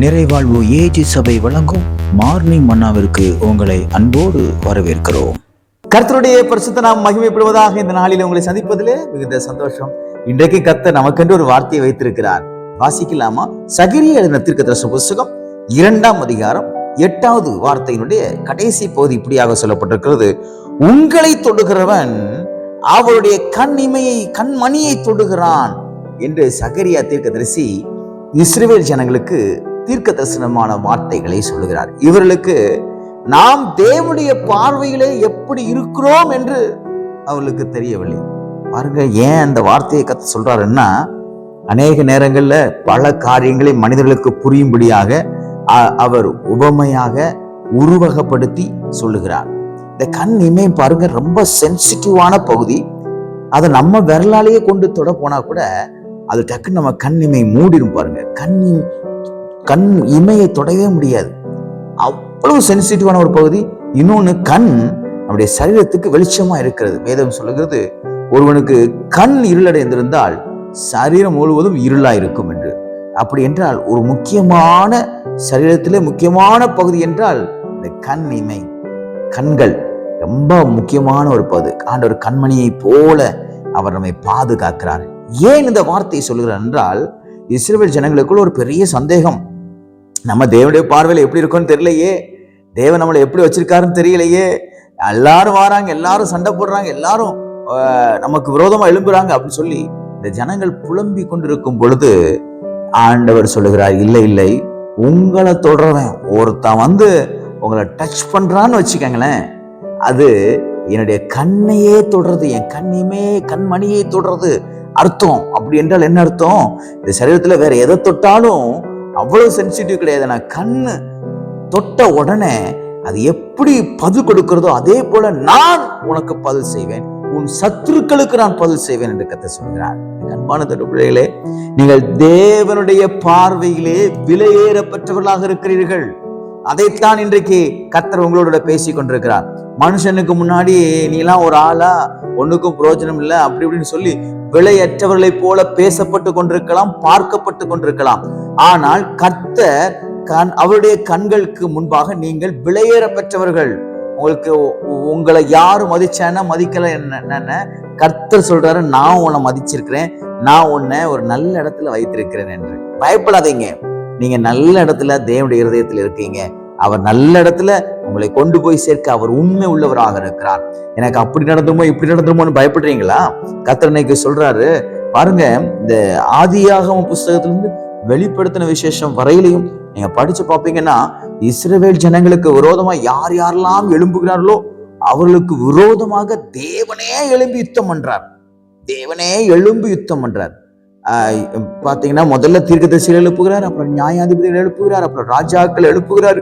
நிறைவாழ்வு AG சபை வழங்கும் morning மன்னாவிற்கு உங்களை அன்போடு வரவேற்கிறோம். கர்த்தருடைய பரிசுத்த நாம் மகிமைப்படுவதாக இந்த நாளில் உங்களை சந்திப்பதிலே மிகுந்த சந்தோஷம். இன்றைக்கு கர்த்தர் நமக்கென்று ஒரு வார்த்தையை வைத்திருக்கிறார். வாசிக்கலாமா? சகிரிய எழுதின தீர்க்கதரிசன புஸ்தகம் இரண்டாம் அதிகாரம் எட்டாவது வார்த்தையினுடைய கடைசி பகுதி இப்படியாக சொல்லப்பட்டிருக்கிறது. உங்களை தொடுகிறவன் அவருடைய கண் இமையை கண்மணியை தொடுகிறான் என்று சகரியா தீர்க்கதரிசி இஸ்ரேல் ஜனங்களுக்கு தீர்க்க தரிசனமான வார்த்தைகளை சொல்லுகிறார். இவர்களுக்கு நாம் தேவனுடைய பார்வையிலே எப்படி இருக்கிறோம் என்று அவர்களுக்கு தெரியவில்லை. பாருங்க ஏன் அந்த வார்த்தையை கத்து சொல்றாருன்னா அநேக நேரங்களில் பல காரியங்களை மனிதர்களுக்கு புரியும்படியாக அ- அவர் உபமையாக உருவகப்படுத்தி சொல்லுகிறார். இந்த கண் இமயம் பாருங்க ரொம்ப சென்சிட்டிவான பகுதி. அதை நம்ம விரலாலேயே கொண்டு தொட போனா கூட அது டக்குன்னு நம்ம கண் இமை மூடிடும் பாருங்க. கண் கண் இமையை தொடவே முடியாது. அவ்வளவு சென்சிட்டிவான ஒரு பகுதி. இன்னொன்று கண் நம்முடைய சரீரத்துக்கு வெளிச்சமாக இருக்கிறது. வேதம் சொல்லுகிறது ஒருவனுக்கு கண் இருளடைந்திருந்தால் சரீரம் முழுவதும் இருளாக இருக்கும் என்று. அப்படி என்றால் ஒரு முக்கியமான சரீரத்திலே முக்கியமான பகுதி என்றால் இந்த கண் இமை கண்கள் ரொம்ப முக்கியமான ஒரு பகுதி. ஆண்டவர் கண்மணியை போல அவர் நம்மை பாதுகாக்கிறார். ஏன் இந்த வார்த்தையை சொல்கிறார் என்றால் இஸ்ரேல் ஜனங்களுக்குள்ள ஒரு பெரிய சந்தேகம். நம்ம தேவனுடைய பார்வையில் எப்படி இருக்கும்னு தெரியலையே. தேவன் நம்மளை எப்படி வச்சிருக்காருன்னு தெரியலையே. எல்லாரும் வராங்க எல்லாரும் சண்டை போடுறாங்க எல்லாரும் நமக்கு விரோதமா எழும்புறாங்க அப்படின்னு சொல்லி இந்த ஜனங்கள் புலம்பி கொண்டிருக்கும் பொழுது ஆண்டவர் சொல்லுகிறார் இல்லை இல்லை உங்களை தொடர்றவன் ஒருத்தன் வந்து உங்களை டச் பண்றான்னு வச்சுக்கோங்களேன். அது என்னுடைய கண்ணையே தொடர்றது என் கண்ணையுமே கண்மணியை தொடர்றது அர்த்தம். அப்படி என்றால் என்ன அர்த்தம்? இந்த சரீரத்தில் வேற எதை தொட்டாலும் அவ்வளவு சென்சிட்டிவ் கிடையாது. நான் கண்ணு தொட்ட உடனே அது எப்படி பதில் கொடுக்கிறதோ அதே போல நான் உனக்கு பதில் செய்வேன். உன் சத்துருக்களுக்கு நான் பதில் செய்வேன் என்று கத்தை சொல்கிறார். அன்பான தொட்டு நீங்கள் தேவனுடைய பார்வையிலே விலையேற பெற்றவர்களாக இருக்கிறீர்கள். அதைத்தான் இன்றைக்கு கத்தர் உங்களோட பேசிக் கொண்டிருக்கிறார் மனுஷனுக்கு முன்னாடி நீலாம் ஒரு ஆளா ஒண்ணுக்கும் பிரயோஜனம் இல்லை அப்படி இப்படின்னு சொல்லி விலையற்றவர்களைப் போல பேசப்பட்டு கொண்டிருக்கலாம் பார்க்கப்பட்டு கொண்டிருக்கலாம். ஆனால் கர்த்தர் கண் அவருடைய கண்களுக்கு முன்பாக நீங்கள் விலையேற பெற்றவர்கள் உங்களுக்கு உ- உங்களை யார் மதிச்சானா மதிக்கல என்ன? கர்த்தர் சொல்றாரு நான் உன்னை மதிச்சிருக்கிறேன் நான் உன்னை ஒரு நல்ல இடத்துல வைத்திருக்கிறேன் என்று. பயப்படாதீங்க. நீங்க நல்ல இடத்துல தேவனுடைய இருதயத்தில் இருக்கீங்க. அவர் நல்ல இடத்துல உங்களை கொண்டு போய் சேர்க்க அவர் உண்மை உள்ளவராக இருக்கிறார். எனக்கு அப்படி நடந்துமோ இப்படி நடந்துமோன்னு பயப்படுறீங்களா? கத்திரனைக்கு சொல்றாரு பாருங்க இந்த ஆதியாகம புஸ்தகத்திலிருந்து வெளிப்படுத்தின விசேஷம் வரையிலையும் நீங்க படிச்சு பார்ப்பீங்கன்னா இஸ்ரவேல் ஜனங்களுக்கு விரோதமா யார் யாரெல்லாம் எழும்புகிறார்களோ அவர்களுக்கு விரோதமாக தேவனே எழும்பி யுத்தம் பண்றார். தேவனே எழும்பி யுத்தம் பண்றார். பார்த்தீங்கன்னா முதல்ல முதல்ல தீர்க்கதரிசிகள் எழுப்புகிறார் அப்புறம் நியாயாதிபதிகள் எழுப்புகிறார் அப்புறம் ராஜாக்கள் எழுப்புகிறார்.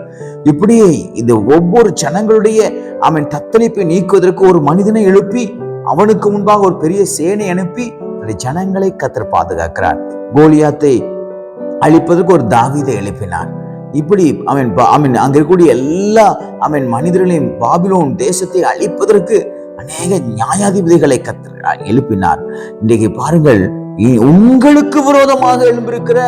இப்படி இந்த ஒவ்வொரு ஜனங்களுடைய அவன் தத்தளிப்பை நீக்குவதற்கு ஒரு மனிதனை எழுப்பி அவனுக்கு முன்பாக ஒரு பெரிய சேனை அனுப்பி அந்த ஜனங்களை கத்தர் பாதுகாக்கிறார். கோலியாத்தை அழிப்பதற்கு ஒரு தாவிதை எழுப்பினார். இப்படி அவன் அவன் அங்கே இருக்கக்கூடிய எல்லா அவன் மனிதர்களையும் பாபிலோன் தேசத்தை அழிப்பதற்கு அநேக நியாயாதிபதிகளை கத்திர எழுப்பினார். இன்றைக்கு பாருங்கள் உங்களுக்கு விரோதமாக எழும்பிருக்கிற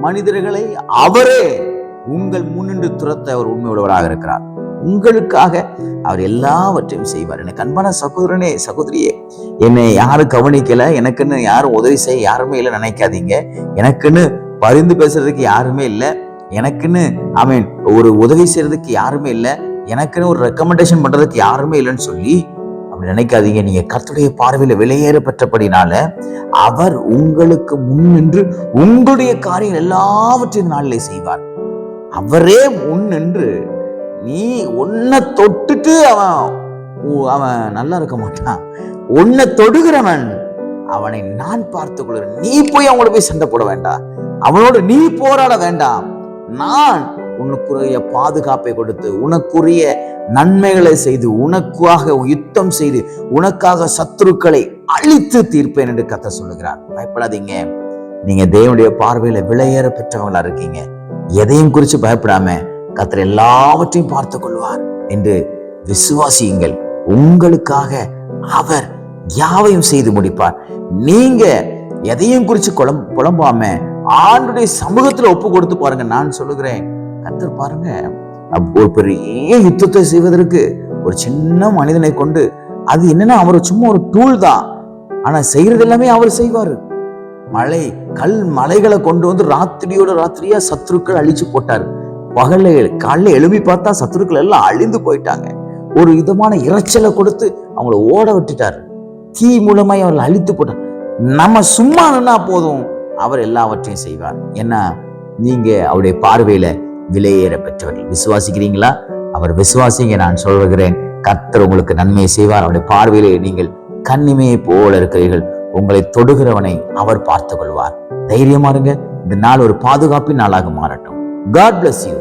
மனிதர்களை அவரே உங்கள் முன்னின்று துரத்த அவர் உண்மையுள்ளவராக இருக்கிறார். உங்களுக்காக அவர் எல்லாவற்றையும் செய்வார். எனக்கு அன்பான சகோதரனே சகோதரியே என்னை யாரும் கவனிக்கல. எனக்குன்னு யாரும் உதவி செய்ய யாருமே இல்லை நினைக்காதீங்க. எனக்குன்னு பரிந்து பேசுறதுக்கு யாருமே இல்லை. எனக்குன்னு ஐ மீன் ஒரு உதவி செய்யறதுக்கு யாருமே இல்லை. எனக்குன்னு ஒரு ரெக்கமெண்டேஷன் பண்றதுக்கு யாருமே இல்லைன்னு சொல்லி அப்படி நினைக்காதீங்க. நீங்கள் கத்துடைய பார்வையில் வெளியேற பெற்றபடினால அவர் உங்களுக்கு முன் நின்று உங்களுடைய காரியம் எல்லாவற்றையும் நாளிலே செய்வார். அவரே முன் நின்று நீ உன்னை தொட்டுட்டு அவன் உ- அவன் நல்லா இருக்க மாட்டான். உன்னை தொடுகிறவன் அவனை நான் பார்த்துக் கொள்கிறேன். நீ போய் அவங்கள போய் சண்டை போட வேண்டாம். அவனோடு நீ போராட வேண்டாம். நான் உனக்குரிய பாதுகாப்பை கொடுத்து உனக்குரிய நன்மைகளை செய்து உனக்காக யுத்தம் செய்து உனக்காக சத்துருக்களை அழித்து தீர்ப்பேன் என்று கத்த சொல்லுகிறார். பயப்படாதீங்க. நீங்க தேவனுடைய பார்வையில விலையேற பெற்றவங்களா இருக்கீங்க. எதையும் குறித்து பயப்படாம கத்தர் எல்லாவற்றையும் பார்த்து கொள்வார் என்று விசுவாசியுங்கள். உங்களுக்காக அவர் யாவையும் செய்து முடிப்பார். நீங்க எதையும் குறித்து குழம் புலம்பாம ஆண்டுடைய சமூகத்துல ஒப்பு கொடுத்து பாருங்க. நான் சொல்லுகிறேன். கத்தர் பாருங்க. ஒரு பெரிய யுத்தத்தை செய்வதற்கு ஒரு சின்ன மனிதனை கொண்டு அது என்னன்னா அவர் சும்மா ஒரு டூல் தான். ஆனா செய்யறது எல்லாமே அவர் செய்வாரு. மலை கல் மலைகளை கொண்டு வந்து ராத்திரியோட ராத்திரியா சத்துருக்கள் அழிச்சு போட்டாரு. பகல்ல காலைல எழுப்பி பார்த்தா சத்துருக்கள் எல்லாம் அழிந்து போயிட்டாங்க. ஒரு விதமான இரைச்சலை கொடுத்து அவங்கள ஓட விட்டுட்டாரு. தீ மூலமாய் அவர்கள் அழித்து போட்டார். நம்ம சும்மா நின்னா போதும். அவர் எல்லாவற்றையும் செய்வார். ஏன்னா நீங்க அவருடைய பார்வையில விலையேற பெற்றவர்கள். விசுவாசிக்கிறீங்களா? அவர் விசுவாசிங்க நான் சொல்லுகிறேன். கர்த்தர் உங்களுக்கு நன்மை செய்வார். அவருடைய பார்வையிலே நீங்கள் கண்ணிமையை போல இருக்கிறீர்கள். உங்களை தொடுகிறவனை அவர் பார்த்துக் கொள்வார் தைரியமா இருங்க. இந்த நாள் ஒரு பாதுகாப்பின் நாளாக மாறட்டும். God bless you